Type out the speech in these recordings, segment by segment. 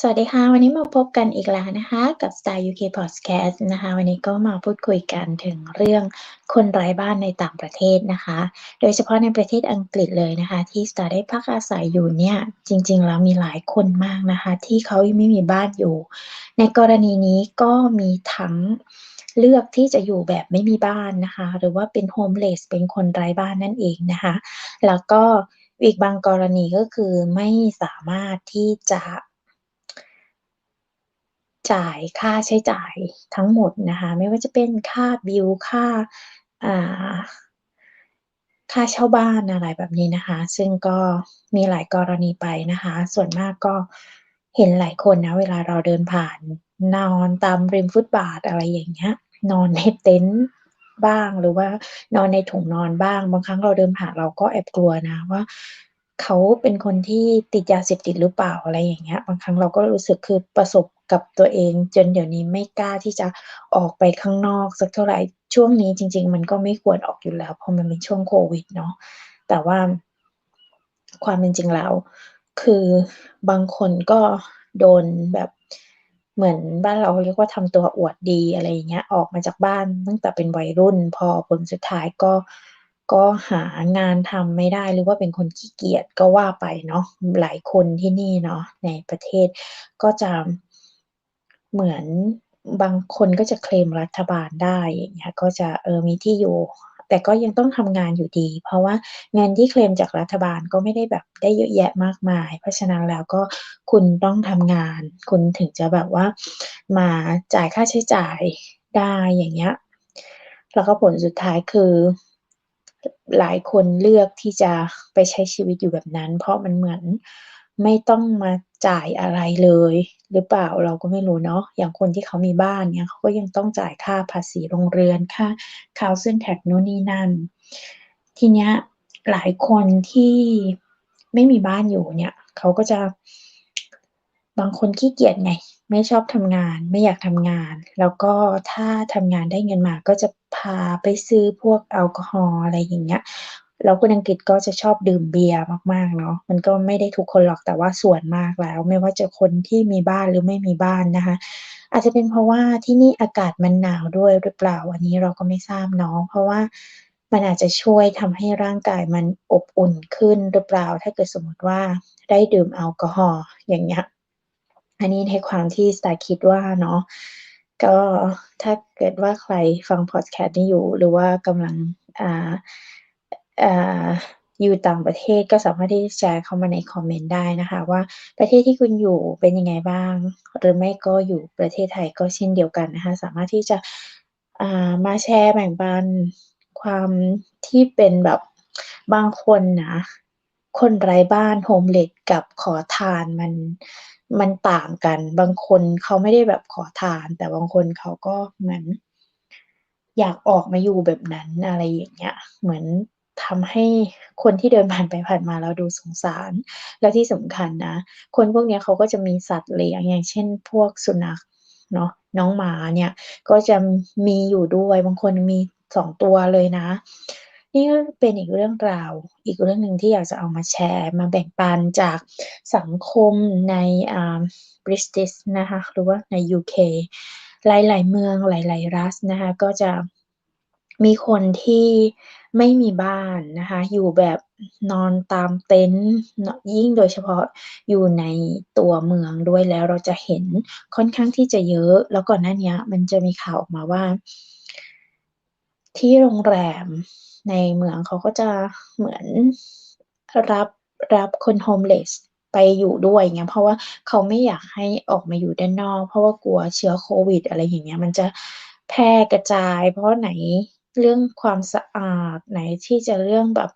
สวัสดีค่ะ วันนี้มาพบกันอีกแล้วนะคะ กับ Style UK Podcast นะคะ วันนี้ก็มาพูดคุยกันถึงเรื่องคนไร้บ้านในต่างประเทศนะคะ โดยเฉพาะในประเทศอังกฤษเลยนะคะ ที่ Style ได้พักอาศัยอยู่เนี่ย จริง ๆ แล้วมีหลายคนมากนะคะ ที่เขายังไม่มีบ้านอยู่ ในกรณีนี้ก็มีทั้งเลือกที่จะอยู่แบบไม่มีบ้านนะคะ หรือว่าเป็น homeless เป็นคนไร้บ้านนั่นเองนะคะ แล้วก็อีกบางกรณีก็คือไม่สามารถที่จะ จ่ายค่าใช้จ่ายทั้งหมดนะคะไม่ว่าจะเป็นค่าบิลค่าค่าเช่าบ้านอะไรแบบนี้นะคะ ซึ่งก็มีหลายกรณีไปนะคะ ส่วนมากก็เห็นหลายคนนะเวลาเราเดินผ่านนอนตามริมฟุตบาทอะไรอย่างเงี้ยนอนในเต็นท์บ้างหรือว่านอนในถุงนอนบ้าง บางครั้งเราเดินผ่านเราก็แอบกลัวนะว่าเขาเป็นคนที่ติดยาเสพติดหรือเปล่าอะไรอย่างเงี้ย บางครั้งเราก็รู้สึกคือประสบ กับตัวเอง จนเดี๋ยวนี้ไม่กล้าที่จะออกไปข้างนอกสักเท่าไหร่ช่วงนี้จริง ๆ มันก็ไม่ควรออกอยู่แล้ว เพราะมันเป็นช่วงโควิดเนาะแต่ว่าความเป็นจริงแล้ว คือบางคนก็โดนแบบเหมือนบ้านเราเรียกว่าทำตัวอวดดีอะไรอย่างเงี้ยออกมาจากบ้านตั้งแต่เป็นวัยรุ่น พอผลสุดท้ายก็ก็หางานทำไม่ได้หรือว่าเป็นคนขี้เกียจก็ว่าไปเนาะหลายคนที่นี่เนาะในประเทศก็จะ เหมือนบางคนก็จะเคลมรัฐบาลได้อย่างเงี้ยก็จะเออมีที่อยู่ แต่ก็ยังต้องทำงานอยู่ดี เพราะว่าเงินที่เคลมจากรัฐบาลก็ไม่ได้แบบได้เยอะแยะมากมาย เพราะฉะนั้นแล้วก็คุณต้องทำงาน คุณถึงจะแบบว่ามาจ่ายค่าใช้จ่ายได้อย่างเงี้ยแล้วก็ผลสุดท้ายคือหลายคนเลือกที่จะไปใช้ชีวิตอยู่แบบนั้น เพราะมันเหมือน ไม่ต้องมาจ่ายอะไรเลย หรือเปล่าเราก็ไม่รู้เนาะอย่างคนที่เขามีบ้านเงี้ยเขาก็ยังต้องจ่ายค่าภาษีโรงเรือนค่า Council Tax นู่นนี่นั่น ทีเนี้ยหลายคนที่ไม่มีบ้านอยู่เนี่ย เขาก็จะบางคนขี้เกียจไง ไม่ชอบทำงานไม่อยากทำงาน แล้วก็ถ้าทำงานได้เงินมาก็จะพาไปซื้อพวกแอลกอฮอล์อะไรอย่างเงี้ย แล้วคนอังกฤษก็จะชอบดื่มเบียร์มากๆเนาะมันก็ไม่ได้ทุกคนหรอกแต่ว่าส่วนมากแล้ว ไม่ว่าจะคนที่มีบ้านหรือไม่มีบ้านนะคะ อาจจะเป็นเพราะว่าที่นี่อากาศมันหนาวด้วยหรือเปล่าอันนี้เราก็ไม่ทราบเนาะเพราะว่ามันอาจจะช่วยทำให้ร่างกายมันอบอุ่นขึ้นหรือเปล่า ถ้าเกิดสมมติว่าได้ดื่มแอลกอฮอล์อย่างเงี้ยอันนี้ในความที่ Style คิดว่าเนาะก็ถ้าเกิดว่าใครฟังพอดแคสต์นี้อยู่ หรือว่ากำลังอ่า อยู่ต่างประเทศก็สามารถที่จะแชร์เข้ามาในคอมเมนต์ได้นะคะ ว่าประเทศที่คุณอยู่เป็นยังไงบ้าง หรือไม่ก็อยู่ประเทศไทยก็เช่นเดียวกันนะคะ สามารถที่จะามาแชร์แบ่งปันความที่เป็นแบบบางคนนะคนไร้บ้าน homeless กับขอทานมันมันต่างกัน บางคนเขาไม่ได้แบบขอทาน แต่บางคนเขาก็เหมือนอยากออกมาอยู่แบบนั้นอะไรอย่างเงี้ย เหมือน ทำให้คนที่เดินผ่านไปผ่านมาแล้วดูสงสาร แล้วที่สำคัญนะ คนพวกนี้เขาก็จะมีสัตว์เลี้ยงอย่างเช่น พวกสุนัขเนาะน้องหมาเนี่ยก็จะมีอยู่ด้วยบางคนมี2ตัวเลยนะ นี่ก็เป็นอีกเรื่องราว อีกเรื่องหนึ่งที่อยากจะเอามาแชร์ มาแบ่งปันจากสังคมในอ่า British นะคะหรือว่าใน UK หลาย ๆ เมืองหลาย ๆ รัฐนะคะก็จะมีคนที่ ไม่มีบ้านนะคะ อยู่แบบนอนตามเต็นท์ยิ่งโดยเฉพาะอยู่ในตัวเมืองด้วยแล้วเราจะเห็นค่อนข้างที่จะเยอะ แล้วก่อนหน้านี้มันจะมีข่าวออกมาว่า ที่โรงแรมในเมืองเขาก็จะเหมือนรับรับคน homeless ไปอยู่ด้วยอย่างเงี้ยเพราะว่าเขาไม่อยากให้ออกมาอยู่ด้านนอก เพราะว่ากลัวเชื้อโควิด อะไรอย่างเงี้ยมันจะแพร่กระจาย เพราะไหน เรื่องความสะอาดไหนที่จะเรื่องแบบ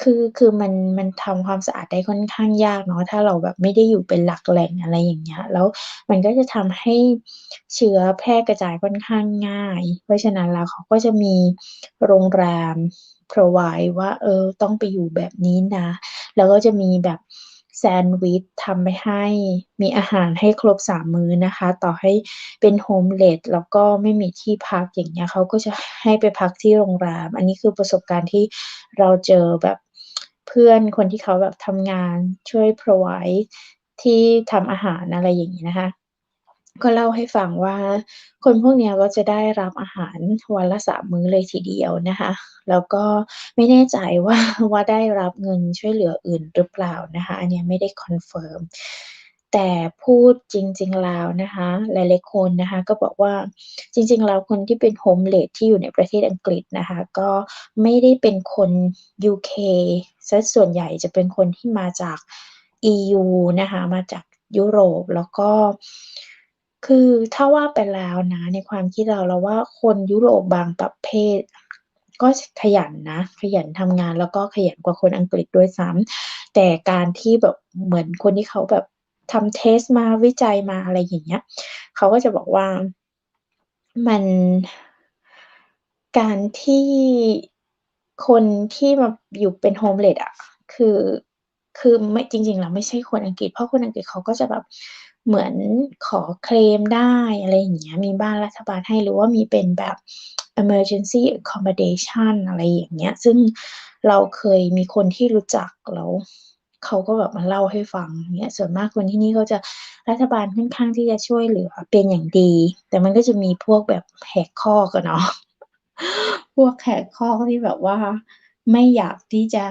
คือคือมันมันทำความสะอาดได้ค่อนข้างยากเนาะถ้าเราแบบไม่ได้อยู่เป็นหลักแหล่งอะไรอย่างเงี้ย แล้วมันก็จะทำให้เชื้อแพร่กระจายค่อนข้างง่าย เพราะฉะนั้นแล้วเขาก็จะมีโรงแรม provide ว่าเออต้องไปอยู่แบบนี้นะ แล้วก็จะมีแบบ แซนด์วิชทำไปให้มีอาหารให้ครบสามมื้อนะคะ ต่อให้เป็นโฮมเลดแล้วก็ไม่มีที่พักอย่างเงี้ยเขาก็จะให้ไปพักที่โรงแรม อันนี้คือประสบการณ์ที่เราเจอแบบเพื่อนคนที่เขาแบบทำงานช่วย provide ที่ทำอาหารอะไรอย่างงี้นะคะ ก็เล่าให้ฟังว่า คนพวกนี้ก็จะได้รับอาหารวันละ3มื้อเลยทีเดียวนะคะ แล้วก็ไม่แน่ใจว่าว่าได้รับเงินช่วยเหลืออื่นหรือเปล่านะคะ อันนี้ไม่ได้คอนเฟิร์มแต่พูดจริง ๆ แล้วนะคะ หลายๆคนนะคะ ก็บอกว่าจริง ๆ แล้วคนที่เป็น Homeless ที่อยู่ในประเทศอังกฤษนะคะ ก็ไม่ได้เป็นคน UK เสียส่วนใหญ่จะเป็นคนที่มาจาก EU นะคะ มาจากยุโรปแล้วก็ คือถ้าว่าไปแล้วนะ ในความคิดเราเราว่าคนยุโรปบางประเภท ก็ขยันนะ ขยันทำงานแล้วก็ขยันกว่าคนอังกฤษด้วยซ้ำแต่การที่แบบเหมือนคนที่เขาแบบทำเทสต์มาวิจัยมาอะไรอย่างเงี้ยเขาก็จะบอกว่ามันการที่คนที่มาอยู่เป็น Homeless อะคือคือไม่จริงๆแล้วไม่ใช่คนอังกฤษ เพราะคนอังกฤษเขาก็จะแบบ เหมือนขอเคลมได้อะไรอย่างเงี้ยมีบ้านรัฐบาลให้หรือว่ามีเป็นแบบ Emergency Accommodation อะไรอย่างเงี้ย ซึ่งเราเคยมีคนที่รู้จักแล้วเขาก็แบบมาเล่าให้ฟังเงี้ยส่วนมากคนที่นี่ก็จะรัฐบาลค่อนข้างที่จะช่วยเหลือเป็นอย่างดี แต่มันก็จะมีพวกแบบแหกคอกอะเนาะพวกแหกคอที่แบบว่า ไม่อยากที่จะ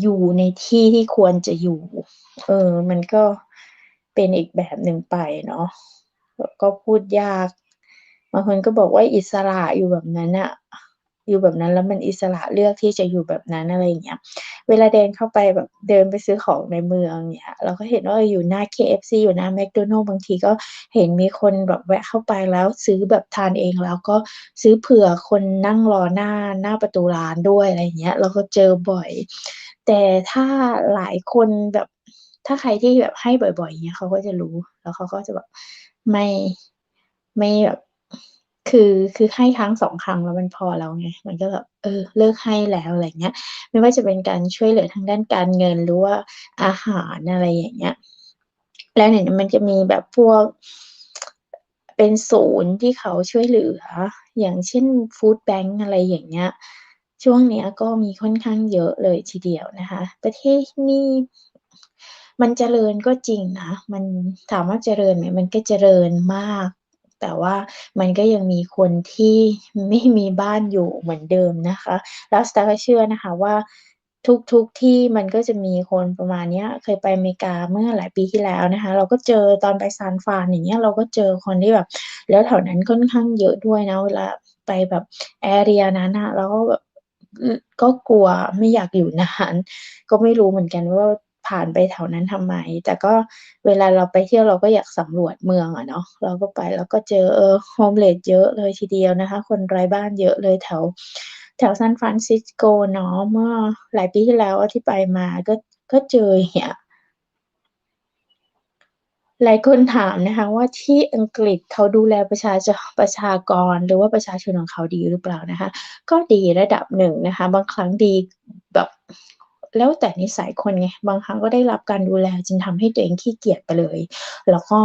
อยู่ในที่ที่ควรจะอยู่ เออ มันก็ เป็นอีกแบบหนึ่งไปเนาะก็พูดยากบางคนก็บอกว่าอิสระอยู่แบบนั้นน่ะอยู่แบบนั้นแล้วมันอิสระเลือกที่จะอยู่แบบนั้นอะไรอย่างเงี้ย เวลาเดินเข้าไปแบบเดินไปซื้อของในเมืองเงี้ยเราก็เห็นว่าอยู่หน้า KFC อยู่หน้าแมคโดนัลด์บางทีก็เห็นมีคนแบบแวะเข้าไปแล้วซื้อแบบทานเองแล้วก็ซื้อเผื่อคนนั่งรอหน้าหน้าประตูร้านด้วยอะไรเงี้ยเราก็เจอบ่อย แต่ถ้าหลายคนแบบ ถ้าใครที่แบบให้บ่อยๆเงี้ยเขาก็จะรู้ แล้วเขาก็จะแบบไม่ไม่แบบคือคือให้ครั้ง2ครั้งแล้วมันพอแล้วไง มันก็แบบเออเลิกให้แล้วอะไรเงี้ย ไม่ว่าจะเป็นการช่วยเหลือทางด้านการเงินหรือว่าอาหารอะไรอย่างเงี้ย แล้วเดี๋ยมันจะมีแบบพวกเป็นศูนย์ที่เขาช่วยเหลือ อย่างเช่นฟู้ดแบงก์อะไรอย่างเงี้ย ช่วงเนี้ยก็มีค่อนข้างเยอะเลยทีเดียวนะคะ ประเทศที่นี่ มันเจริญก็จริงนะ มันถามว่าเจริญไหมมันก็เจริญมาก แต่ว่ามันก็ยังมีคนที่ไม่มีบ้านอยู่เหมือนเดิมนะคะ แล้ว Star ก็เชื่อนะคะว่าทุกๆที่มันก็จะมีคนประมาณนี้เคยไปอเมริกาเมื่อหลายปีที่แล้วนะคะ เราก็เจอตอนไปซานฟรานอย่างเงี้ยเราก็เจอคนที่แบบ แล้วแถวนั้นค่อนข้างเยอะด้วยนะเวลาไปแบบ area นั้นน่ะเราก็แบบก็กลัวไม่อยากอยู่นานก็ไม่รู้เหมือนกันว่า ผ่านไปแถวนั้นทำไม แต่ก็เวลาเราไปเที่ยวเราก็อยากสำรวจเมืองอะเนาะเราก็ไปเราก็เจอเออ Homeless เยอะเลยทีเดียวนะคะ คนไร้บ้านเยอะเลยแถว แถวซานฟรานซิสโกเนาะเมื่อหลายปีที่แล้วที่ไปมาก็ก็เจอเงี้ยหลายคนถามนะคะว่าที่อังกฤษเขาดูแลประชาชประชากร หรือว่าประชาชนของเขาดีหรือเปล่านะคะ ก็ดีระดับหนึ่งนะคะ บางครั้งดีแบบ แล้วแต่นิสัยคนไงบางครั้งก็ได้รับการดูแลจนทำให้ตัวเองขี้เกียจไปเลย แล้วก็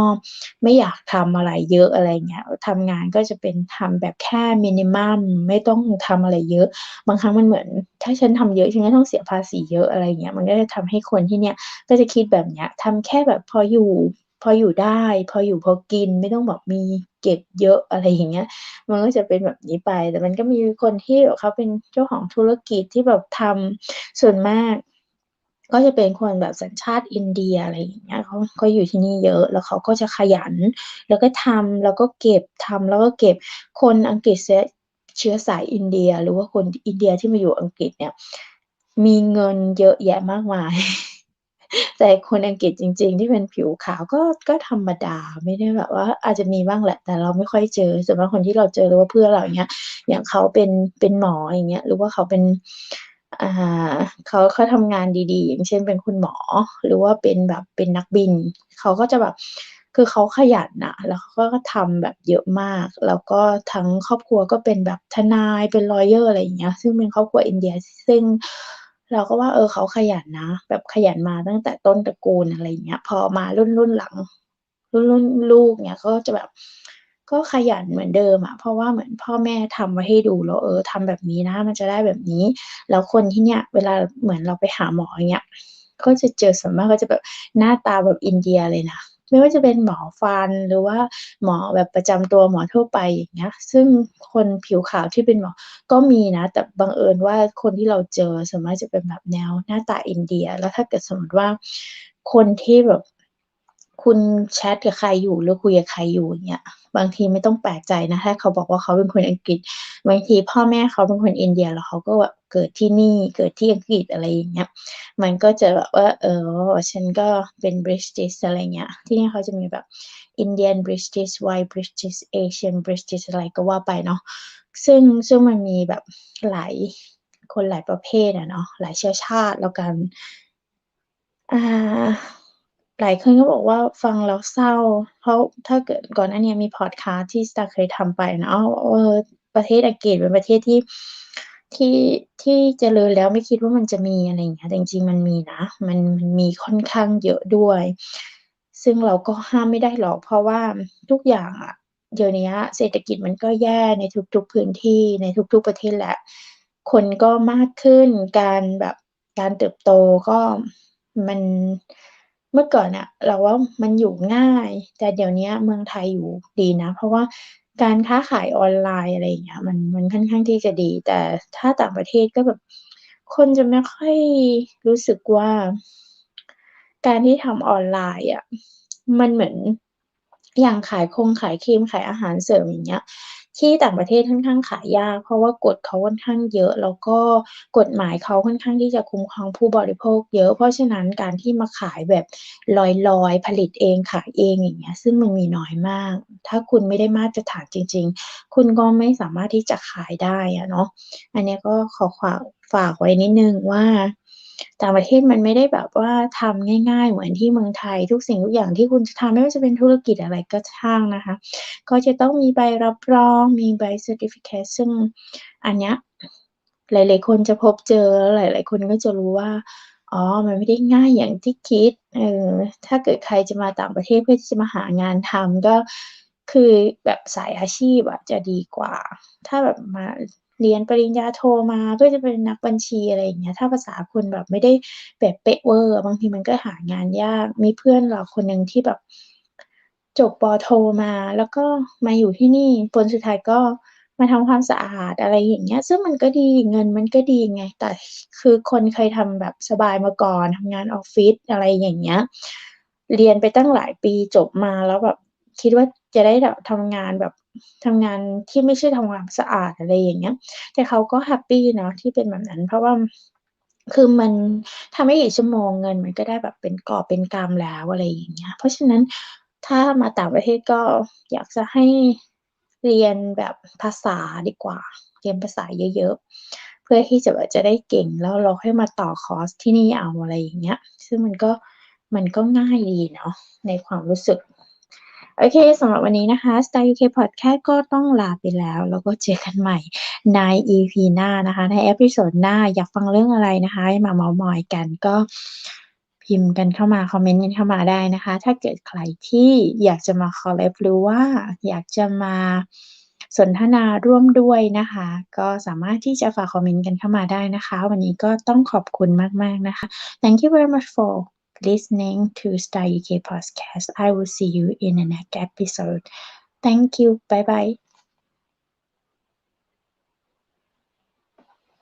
ไม่อยากทำอะไรเยอะอะไรเงี้ยทำงานก็จะเป็นทำแบบแค่ minimum ไม่ต้องทำอะไรเยอะ บางครั้งมันเหมือน ถ้าฉันทำเยอะฉันก็ต้องเสียภาษีเยอะอะไรเงี้ยมันก็จะทำให้คนที่เนี่ยก็จะคิดแบบเนี้ยทำแค่แบบพออยู่พออยู่ได้ พออยู่พอกินไม่ต้องแบบมี เก็บเยอะอะไรอย่างเงี้ย มันก็จะเป็นแบบนี้ไป แต่มันก็มีคนที่เขาเป็นเจ้าของธุรกิจที่แบบทำส่วนมาก ก็จะเป็นคนแบบสัญชาติอินเดียอะไรอย่างเงี้ยเขาเขาอยู่ที่นี่เยอะ แล้วเขาก็จะขยัน แล้วก็ทำแล้วก็เก็บทำแล้วก็เก็บคนอังกฤษเชื้อสายอินเดีย หรือว่าคนอินเดียที่มาอยู่อังกฤษเนี่ยมีเงินเยอะแยะมากมาย แต่คนอังกฤษจริง ๆ ที่เป็นผิวขาวก็ก็ธรรมดาไม่ได้แบบว่าอาจจะมีบ้างแหละ แต่เราไม่ค่อยเจอส่วนมากคนที่เราเจอหรือว่าเพื่อนเราอย่างเงี้ย อย่างเขาเป็นเป็นหมออย่างเงี้ยหรือว่าเขาเป็นอ่าเขาเขาทำงานดีๆ อย่างเช่นเป็นคุณหมอ หรือว่าเป็นแบบเป็นนักบิน เขาก็จะแบบคือเขาขยันนะแล้วเขาก็ทำแบบเยอะมาก แล้วก็ทั้งครอบครัวก็เป็นแบบทนายเป็น lawyer อะไรอย่างเงี้ย ซึ่งเป็นครอบครัวอินเดีย ซึ่ง เราก็ว่าเออเขาขยันนะ แบบขยันมาตั้งแต่ต้นตระกูลอะไรเงี้ย พอมารุ่นรุ่นหลัง รุ่นรุ่นลูกเงี้ยก็จะแบบก็ขยันเหมือนเดิมอะเพราะว่าเหมือนพ่อแม่ทำไว้ให้ดูแล้วเออทำแบบนี้นะ มันจะได้แบบนี้ แล้วคนที่เนี่ยเวลาเหมือนเราไปหาหมออย่างเงี้ยก็จะเจอส่วนมากก็จะแบบหน้าตาแบบอินเดียเลยนะ ไม่ว่าจะเป็นหมอฟันหรือว่าหมอแบบประจำตัวหมอทั่วไปอย่างเงี้ย ซึ่งคนผิวขาวที่เป็นหมอก็มีนะ แต่บังเอิญว่าคนที่เราเจอส่วนมากจะเป็นแบบแนวหน้าตาอินเดีย แล้วถ้าเกิดสมมติว่าคนที่แบบคุณแชทกับใครอยู่หรือคุยกับใครอยู่เนี่ย บางทีไม่ต้องแปลกใจนะถ้าเขาบอกว่าเขาเป็นคนอังกฤษ บางทีพ่อแม่เขาเป็นคนอินเดียแล้วเขาก็แบบเกิดที่นี่เกิดที่อังกฤษอะไรอย่างเงี้ย มันก็จะแบบว่า เออฉันก็เป็นบริติชอะไรเงี้ย ที่นี่เขาจะมีแบบอินเดียนบริติชไวบริติชเอเชียนบริติชอะไรก็ว่าไปเนาะซึ่งซึ่งมันมีแบบหลายคนหลายประเภทอะเนาะหลายเชื้อชาติแล้วกันอ่า หลายคนก็บอกว่าฟังแล้วเศร้า เพราะถ้าเกิดก่อนหน้านี้มีพอดคาสต์ที่สตาร์เคยทำไปเนาะเออประเทศอังกฤษเป็นประเทศที่ที่ที่เจริญแล้วไม่คิดว่ามันจะมีอะไรอย่างเงี้ยแต่จริงๆมันมีนะ มันมันมีค่อนข้างเยอะด้วย ซึ่งเราก็ห้ามไม่ได้หรอก เพราะว่าทุกอย่างอะเดี๋ยวนี้เศรษฐกิจมันก็แย่ในทุกๆพื้นที่ในทุก ๆประเทศแหละ คนก็มากขึ้นการแบบการเติบโตก็มัน เมื่อก่อนอะเราว่ามันอยู่ง่าย แต่เดี๋ยวนี้เมืองไทยอยู่ดีนะ เพราะว่าการค้าขายออนไลน์อะไรอย่างเงี้ยมันมันค่อนข้างที่จะดี แต่ถ้าต่างประเทศก็แบบคนจะไม่ค่อยรู้สึกว่า การที่ทำออนไลน์อะมันเหมือนอย่างขายคงขายครีมขายอาหารเสริมอย่างเงี้ย ที่ต่างประเทศค่อนข้างขายยาก เพราะว่ากฎเขาค่อนข้างเยอะ แล้วก็กฎหมายเขาค่อนข้างที่จะคุ้มครองผู้บริโภค เยอะ เพราะฉะนั้นการที่มาขายแบบลอยๆ ผลิตเองขายเองอย่างเงี้ย ซึ่งมันมีน้อยมาก ถ้าคุณไม่ได้มาตรฐานจริง ๆ คุณก็ไม่สามารถที่จะขายได้อะเนาะ อันนี้ก็ขอฝากฝากไว้นิดนึงว่า ต่างประเทศมันไม่ได้แบบว่าทำง่าย ๆ เหมือนที่เมืองไทย ทุกสิ่งทุกอย่างที่คุณจะทำไม่ว่าจะเป็นธุรกิจอะไรก็ช่างนะคะ ก็จะต้องมีใบรับรองมีใบ certificate ซึ่งอันเนี้ยหลาย ๆ คนจะพบเจอหลาย ๆ คนก็จะรู้ว่าอ๋อ มันไม่ได้ง่ายอย่างที่คิด เออ ถ้าเกิดใครจะมาต่างประเทศเพื่อที่จะมาหางานทำก็คือแบบสายอาชีพอะจะดีกว่า ถ้าแบบมา เรียนปริญญาโทมาเพื่อจะเป็นนักบัญชีอะไรอย่างเงี้ยถ้าภาษาคุณแบบไม่ได้แบบเป๊ะเวอร์บางทีมันก็หางานยากมีเพื่อนเราคนหนึ่งที่แบบจบปโทมา แล้วก็มาอยู่ที่นี่ผลสุดท้ายก็มาทำความสะอาดอะไรอย่างเงี้ย ซึ่งมันก็ดีเงินมันก็ดีไง แต่คือคนเคยทำแบบสบายมาก่อนทำงานออฟฟิศอะไรอย่างเงี้ย เรียนไปตั้งหลายปีจบมาแล้วแบบคิดว่าจะได้แบบทำงานแบบ ทำงานที่ไม่ใช่ทำความสะอาดอะไรอย่างเงี้ย แต่เขาก็แฮปปีเนาะที่เป็นแบบนั้น เพราะว่าคือมันทำไม่กี่ชั่วโมงเงิน มันก็ได้แบบเป็นกอบเป็นกำแล้วอะไรอย่างเงี้ย เพราะฉะนั้นถ้ามาต่างประเทศก็อยากจะให้เรียนแบบภาษาดีกว่า เรียนภาษาเยอะๆ เพื่อที่จะแบบจะได้เก่งแล้วเราค่อยมาต่อคอร์สที่นี่เอาอะไรอย่างเงี้ย ซึ่งมันก็มันก็ง่ายดีเนาะในความรู้สึก โอเคสำหรับวันนี้นะคะ Style UK Podcast ก็ต้องลาไปแล้ว แล้วก็เจอกันใหม่ใน EP หน้านะคะ ในเอพิโซดหน้าอยากฟังเรื่องอะไรนะคะมาเมาท์มอยกันก็พิมพ์กันเข้ามา คอมเมนต์กันเข้ามาได้นะคะ ถ้าเกิดใครที่อยากจะมาคอลแลบหรือว่าอยากจะมาสนทนาร่วมด้วยนะคะ ก็สามารถที่จะฝากคอมเมนต์กันเข้ามาได้นะคะ วันนี้ก็ต้องขอบคุณมาก ๆ นะคะ Thank you very much for listening to Star UK Podcast. I will see you in the next episode. Thank you. Bye bye